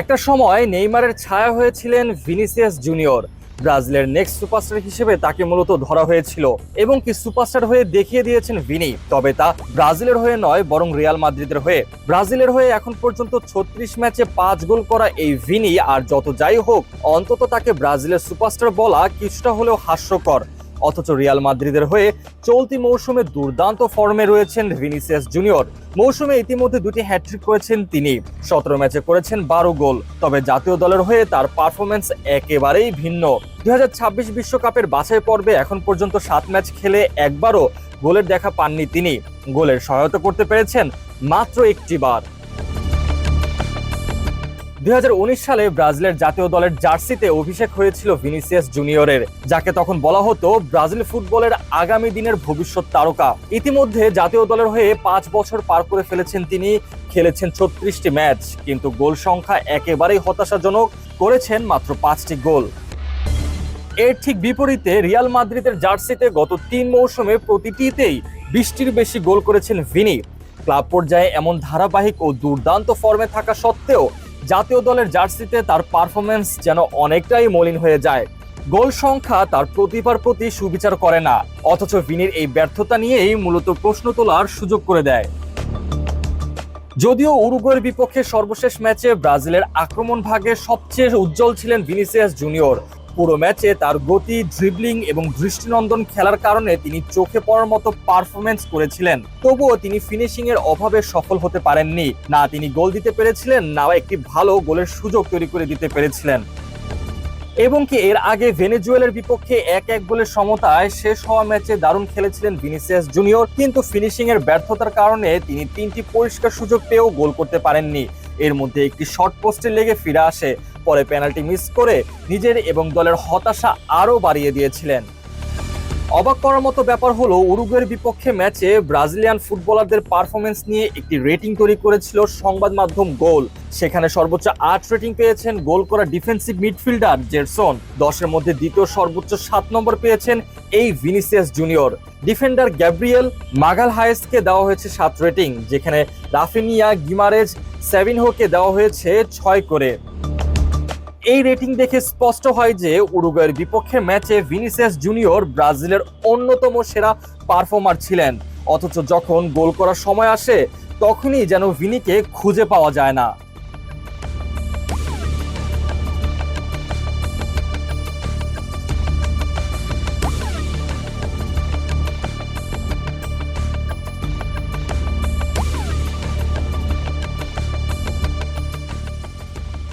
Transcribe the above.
একটা সময় নেইমারের ছায়া হয়েছিলেন ভিনিসিয়াস জুনিয়র। ব্রাজিলের নেক্সট সুপারস্টার হিসেবে তাকে মূলত ধরা হয়েছিল এবং কি সুপারস্টার হয়ে দেখিয়ে দিয়েছেন ভিনি। তবে তা ব্রাজিলের হয়ে নয়, বরং রিয়াল মাদ্রিদের হয়ে। ব্রাজিলের হয়ে এখন পর্যন্ত ছত্রিশ ম্যাচে পাঁচ গোল করা এই ভিনি, আর যত যাই হোক, অন্তত তাকে ব্রাজিলের সুপারস্টার বলা কিছুটা হলেও হাস্যকর। অথচ রিয়াল মাদ্রিদের হয়ে চলতি মৌসুমে দুর্দান্ত ফর্মে রয়েছেন ভিনিসিয়াস জুনিয়র। মৌসুমে ইতিমধ্যে দুটি হ্যাট্রিক করেছেন তিনি। সতেরো ম্যাচে করেছেন বারো গোল, তবে জাতীয় দলের হয়ে তার পারফরমেন্স একেবারেই ভিন্ন। দুই বিশ্বকাপের বাছাই পর্বে এখন পর্যন্ত সাত ম্যাচ খেলে একবারও গোলের দেখা পাননি তিনি। গোলের সহায়তা করতে পেরেছেন মাত্র একটি বার। দুই হাজার উনিশ সালে ব্রাজিলের জাতীয় দলের জার্সিতে অভিষেক হয়েছিল ভিনিসিয়াস জুনিয়রের, যাকে তখন বলা হতো ব্রাজিল ফুটবলের আগামী দিনের ভবিষ্যৎ তারকা। ইতিমধ্যে জাতীয় দলের হয়ে পাঁচ বছর পার করে ফেলেছেন তিনি, খেলেছেন ছত্রিশটি ম্যাচ, কিন্তু গোল সংখ্যা একেবারেই হতাশাজনক করেছেন মাত্র পাঁচটি গোল। এর ঠিক বিপরীতে রিয়াল মাদ্রিদের জার্সিতে গত তিন মৌসুমে প্রতিটিতেই বৃষ্টির বেশি গোল করেছেন ভিনি। ক্লাব পর্যায়ে এমন ধারাবাহিক ও দুর্দান্ত ফর্মে থাকা সত্ত্বেও জাতীয় দলের জার্সিতে তার পারফরমেন্স যেন অনেকটাই মলিন হয়ে যায়। গোল সংখ্যা তার প্রতিভার প্রতি সুবিচার করে না, অথচ ভিনির এই ব্যর্থতা নিয়েই মূলত প্রশ্ন তোলার সুযোগ করে দেয়। যদিও উরুগুয়ের বিপক্ষে সর্বশেষ ম্যাচে ব্রাজিলের আক্রমণ ভাগে সবচেয়ে উজ্জ্বল ছিলেন ভিনিসিয়াস জুনিয়র পুরো ম্যাচে তার গতি ড্রিবলিং এবং দৃষ্টিনন্দন খেলার কারণে তিনি চোখে পড়ার মতো পারফরমেন্স করেছিলেন। তবুও তিনি ফিনিশিং এর অভাবে সফল হতে পারেননি। না, তিনি গোল দিতে পেরেছিলেন, না একটি ভালো গোলের সুযোগ তৈরি করে দিতে পেরেছিলেন। এবং কি এর আগে ভেনেজুয়েলের বিপক্ষে এক এক গোলের সমতায় শেষ হওয়া ম্যাচে দারুণ খেলেছিলেন ভিনিসিয়াস জুনিয়র, কিন্তু ফিনিশিং এর ব্যর্থতার কারণে তিনি তিনটি পরিষ্কার সুযোগ পেয়েও গোল করতে পারেননি। এর মধ্যে একটি শর্ট পোস্টে লেগে ফিরে আসে। পরে পেনাল্টি মিস করে নিজের এবং দলের হতাশা আরও বাড়িয়ে দিয়েছিলেন। অবাক করার মতো ব্যাপার হলো, উরুগুয়ের বিপক্ষে ম্যাচে ব্রাজিলিয়ান ফুটবলারদের পারফরমেন্স নিয়ে একটি রেটিং তৈরি করেছিল সংবাদ মাধ্যম গোল। সেখানে সর্বোচ্চ আট রেটিং পেয়েছেন গোল করা ডিফেন্সিভ মিডফিল্ডার জেরসন। দশের মধ্যে দ্বিতীয় সর্বোচ্চ সাত নম্বর পেয়েছেন এই ভিনিসিয়াস জুনিয়র। ডিফেন্ডার গ্যাব্রিয়েল মাগাল হায়েসকে দেওয়া হয়েছে সাত রেটিং, যেখানে রাফিনিয়া গিমারেজ সেভিনহোকে দেওয়া হয়েছে ছয় করে। এই রেটিং দেখে স্পষ্ট হয় যে উরুগুয়ের বিপক্ষে ম্যাচে ভিনিসিয়াস জুনিয়র ব্রাজিলের অন্যতম সেরা পারফর্মার ছিলেন। অথচ যখন গোল করার সময় আসে, তখনই যেন ভিনিকে খুঁজে পাওয়া যায় না।